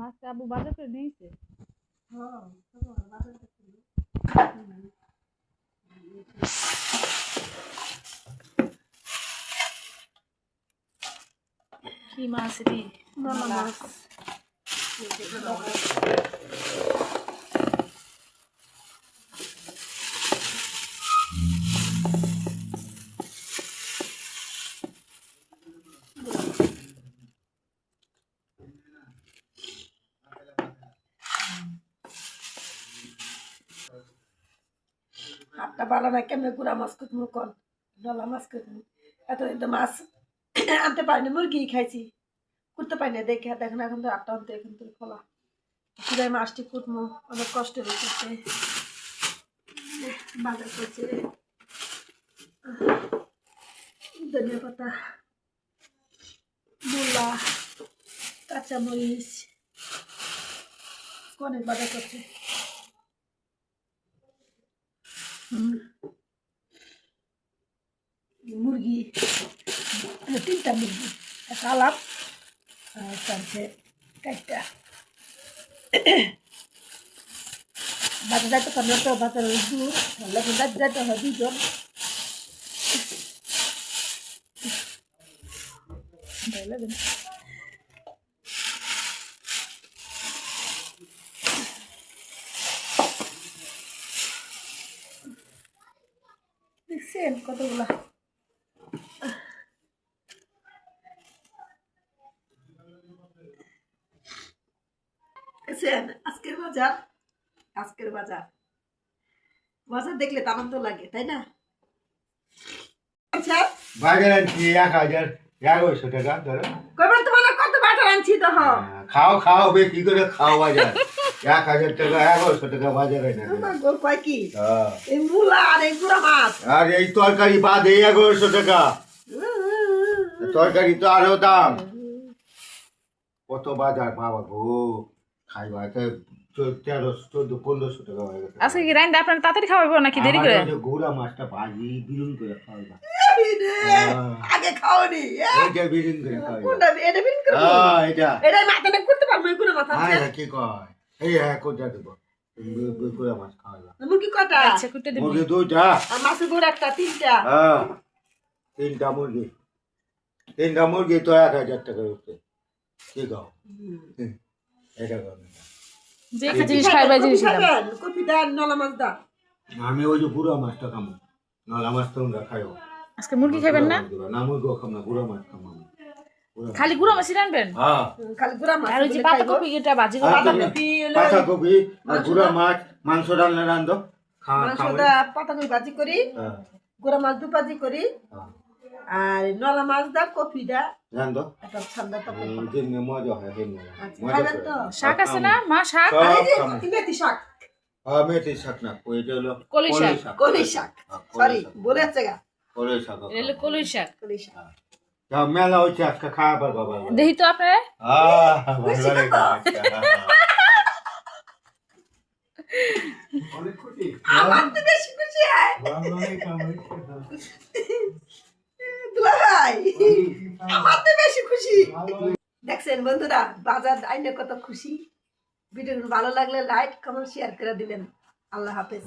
মাছটা আবু বাজার করে নিয়েছে? কি মাছ রে? মাছ। হাতটা না কেমনে গুড়া মাছ কুটমু কন? ডলা মাছ কুটমু। এতদিন তো মাছ আনতে পারিনি, মুরগি খাইছি। করতে পারি না দেখে দেখেন এখন তো আটটা আনতে, এখন তো খোলা। কীভাবে মাছটি কুটমো, অনেক কষ্ট করতে বাজার করছে ধনিয়া পাতা, মূলা, কাঁচামরিচ। অনেক বাজার করছে। মুরগি আহ, তিনটা মুরগি একটা আলাপ আর তারপরে চারটা বাজার যাইতে পারলে তো বাজার দূর তাহলে যাইতে যাইতে হয় দুজন ভালো দেখছেন কতগুলা? আজকের বাজার আজকের বাজার। বাজার দেখলে তো আনন্দ লাগে তাই না? আচ্ছা। বাজার আনছি এক হাজার এগারোশো টাকা ধরো। কত বাজার আনছি তো হ্যাঁ, খাও খাও বেশি করে খাও বাজার? এক হাজার টাকা এগারোশো টাকা বাজার কি? হ্যাঁ। এই মূলা আর এই গুড়া মাছ। আর এই তরকারি বাদ এই এগারোশো টাকা। তরকারি তো আরও দাম। কত বাজার বাবা গো। খাইবা চোদ্দ পনেরোশো টাকা হয়ে গেছে। আজকে কি রাইন্দা আপনার তাড়াতাড়ি খাওয়াবো নাকি দেরি করে? গুড়া মাছটা ভাজি করে খাওয়াইবা। আগে খাওনি করে এটা করে হ্যাঁ এটা। এটা মাথা না করতে পারব গুড়া মাথা হ্যাঁ কি কয়? এই হ্যাঁ কোনটা দেবো। গুড়া মাছ মুরগি কটা? আচ্ছা কুটে দিবি। মুরগি দুইটা আর মাছের গুড় একটা তিনটা? হ্যাঁ তিনটা মুরগি। তিনটা মুরগি তো এক হাজার টাকা উঠছে কি গাও এটা গাও যে জিনিস খাইবা জিনিস খাবেন? কপি দেন নলা মাছ দাও। আমি ওই যে বুড়া মাছটা খামো নলা মাছ তোমরা খাইও। আজকে মুরগি খাবেন না? না মুরগিও খাম না বুড়া মাছ খাম আমি বুড়া মাছ। খালি গুঁড়ো মাছ রানবেন? হ্যাঁ। খালি গুড়া মাছ আর ওই যে পাতা কপি এটা ভাজি করে আর কপি হলো- পাতাকপি আর বুড়া মাছ মাংস রান্না রান্ধো মাংসটা পাতাকপি ভাজি করি হ্যাঁ। গুড়া মাছ দু ভাজি করি। হ্যাঁ। আর নলা মাছ দা কপি দা রান্ধো একটা ঠান্ডা তো দিনে মজা হয় দিনে আচ্ছা, খাবেন তো? শাক আছে না? মা শাক। মেথি শাক। হ্যাঁ মেথি শাক না হলো কলই শাক। কলি শাক। সরি শাক। বলে আছে গা। কলই শাক। এটা হলো কলই শাক। কলি শাক। মেলা হচ্ছে আজকে খাওয়া পারবা বাবা। দেখি তো আপনারা। খাবার। দেখছেন বন্ধুরা বাজার আইনে কত খুশি। ভিডিও ভালো লাগলে লাইক কমেন্ট শেয়ার করে দিবেন। আল্লাহ হাফেজ।